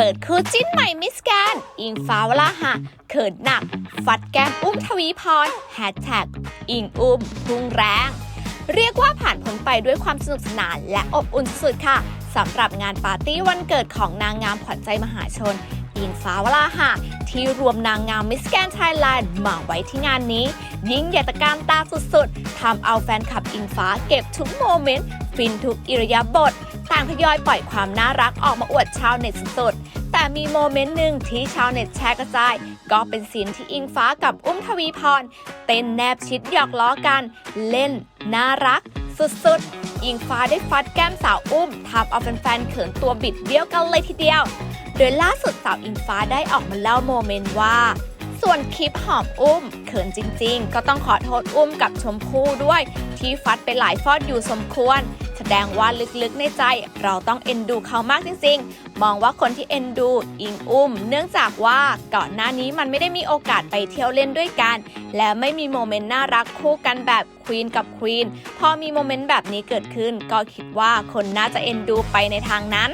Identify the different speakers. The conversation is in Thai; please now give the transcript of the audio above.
Speaker 1: ปิดคู่จิ้นใหม่มิสแกนอิงฟ้าวลาหะเขินหนัก ฟัดแก้มอุ้มทวีพรแฮชแท็กอิงอุ้มพุ่งแรง เรียกว่าผ่านพ้นไปด้วยความสนุกสนานและอบอุ่นสุดๆค่ะสำหรับงานปาร์ตี้วันเกิดของนางงามขวัญใจมหาชน อิงฟ้าวลาหะที่รวมนางงามมิสแกนไทยแลนด์มาไว้ที่งานนี้ ยิ่งใหญ่ตะการตาสุดๆทำเอาแฟนคลับอิงฟ้าเก็บทุกโมเมนต์ฟินทุกอิรยาบถางทยอยปล่อยความน่ารักออกมาอวดชาวเน็ตสุดๆแต่มีโมเมนต์หนึ่งที่ชาวเน็ตแชร์กระจาย ก็เป็นซีนที่อิงฟ้ากับอุ้มทวีพรเต้นแนบชิดหยอกล้อกัน เล่น น่ารัก สุดๆ อิงฟ้าได้ฟัดแก้มสาวอุ้มทำเอาแฟนๆเขินตัวบิดเบี้ยวกันเลยทีเดียว โดยล่าสุดสาวอิงฟ้าได้ออกมาเล่าโมเมนต์ว่าส่วนคลิปหอมอุ้ม เขินจริง ๆ ก็ต้องขอโทษอุ้มกับชมพู่ด้วย ที่ฟัดไปหลายฟอดอยู่สมควร แสดงว่าลึกๆในใจ เราต้องเอ็นดูเขามากจริงๆ มองว่าคนที่เอ็นดู อิงอุ้ม เนื่องจากว่าก่อนหน้านี้มันไม่ได้มีโอกาสไปเที่ยวเล่นด้วยกัน และไม่มีโมเมนต์น่ารักคู่กันแบบควีนกับควีนพอมีโมเมนต์แบบนี้เกิดขึ้น ก็คิดว่าคนน่าจะเอ็นดูไปในทางนั้น